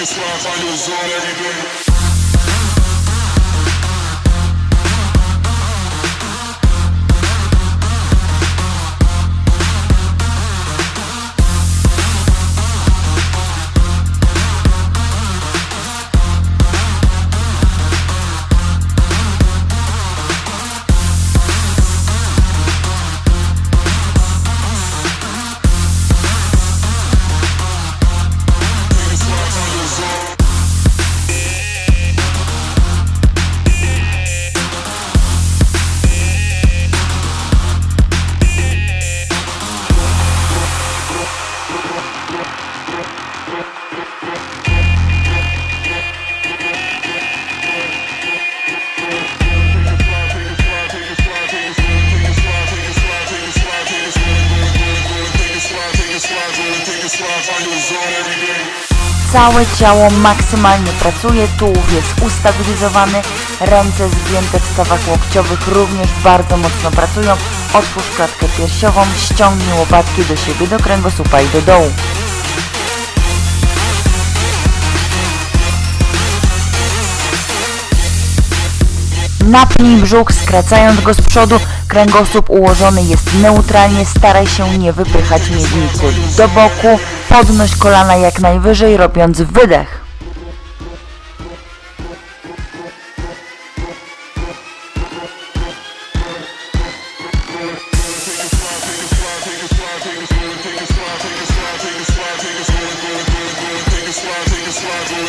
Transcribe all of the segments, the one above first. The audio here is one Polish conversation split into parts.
take a slide, find your zone every day. Całe ciało maksymalnie pracuje, tułów jest ustabilizowany, ręce zgięte w stawach łokciowych również bardzo mocno pracują. Otwórz klatkę piersiową, ściągnij łopatki do siebie, do kręgosłupa i do dołu. Napnij brzuch, skracając go z przodu. Kręgosłup ułożony jest neutralnie. Staraj się nie wypychać miednicy do boku. Podnoś kolana jak najwyżej, robiąc wydech.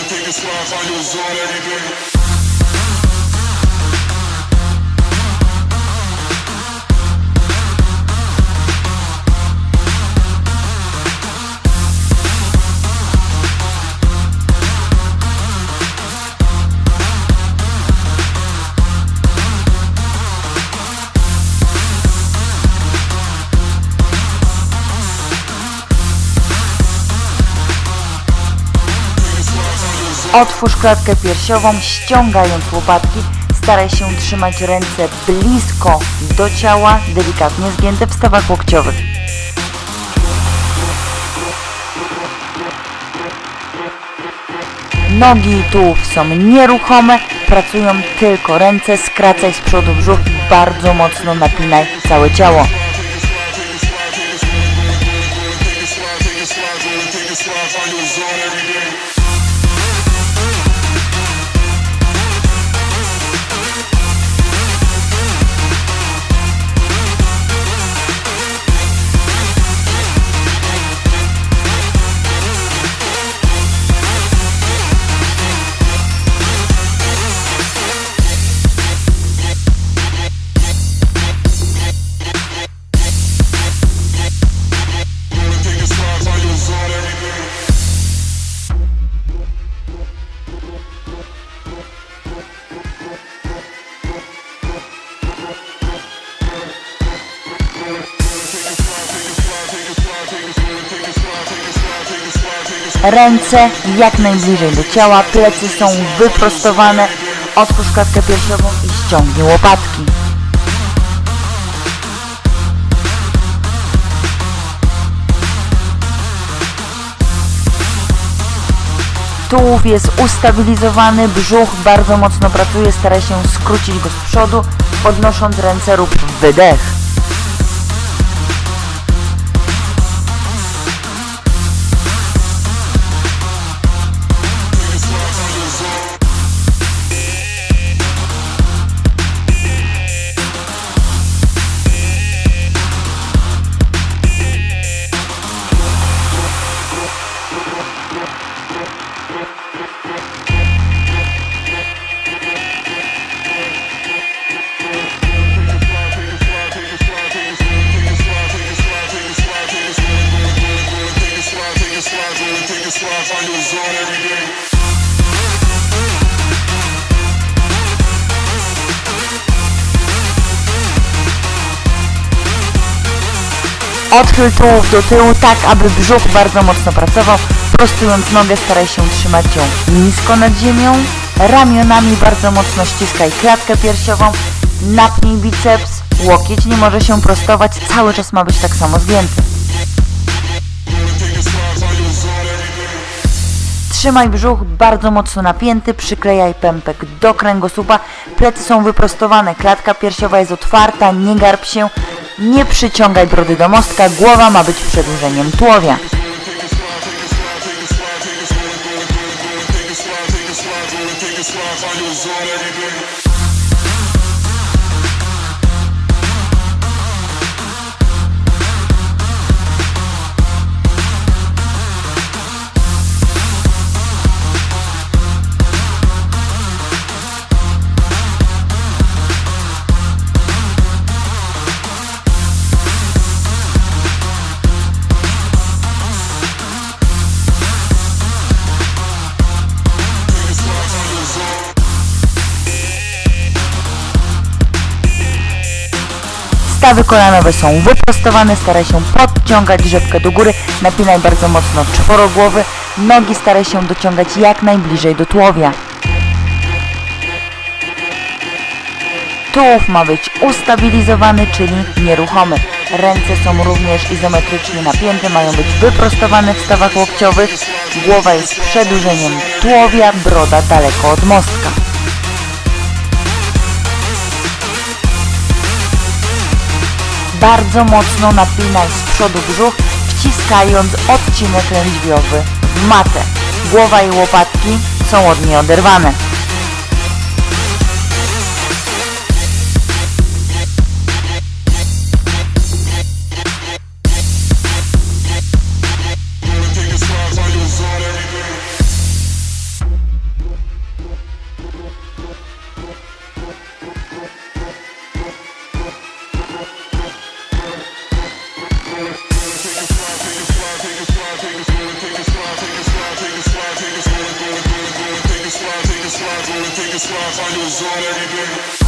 Take a slide. Otwórz klatkę piersiową, ściągając łopatki. Staraj się trzymać ręce blisko do ciała, delikatnie zgięte w stawach łokciowych. Nogi i tułów są nieruchome, pracują tylko ręce, skracaj z przodu brzuch bardzo mocno napinaj całe ciało. Ręce jak najbliżej do ciała, plecy są wyprostowane. Otwórz klatkę piersiową i ściągnij łopatki. Tułów jest ustabilizowany, brzuch bardzo mocno pracuje, staraj się skrócić go z przodu, podnosząc ręce rób wydech. Odchyl tułów do tyłu, tak aby brzuch bardzo mocno pracował. Prostując nogę, staraj się trzymać ją nisko nad ziemią. Ramionami bardzo mocno ściskaj klatkę piersiową. Napnij biceps. Łokieć nie może się prostować, cały czas ma być tak samo zgięty. Trzymaj brzuch bardzo mocno napięty, przyklejaj pępek do kręgosłupa, plecy są wyprostowane, klatka piersiowa jest otwarta, nie garb się, nie przyciągaj brody do mostka, głowa ma być przedłużeniem tułowia. Take a slide, find your zone every Stawy kolanowe są wyprostowane, staraj się podciągać rzepkę do góry, napinaj bardzo mocno czworogłowy, nogi staraj się dociągać jak najbliżej do tułowia. Tułów ma być ustabilizowany, czyli nieruchomy. Ręce są również izometrycznie napięte, mają być wyprostowane w stawach łokciowych. Głowa jest przedłużeniem tułowia, broda daleko od mostka. Bardzo mocno napinaj z przodu brzuch, wciskając odcinek lędźwiowy w matę. Głowa i łopatki są od niej oderwane. Take a slide, take a slide, take a slide, find your zone every day.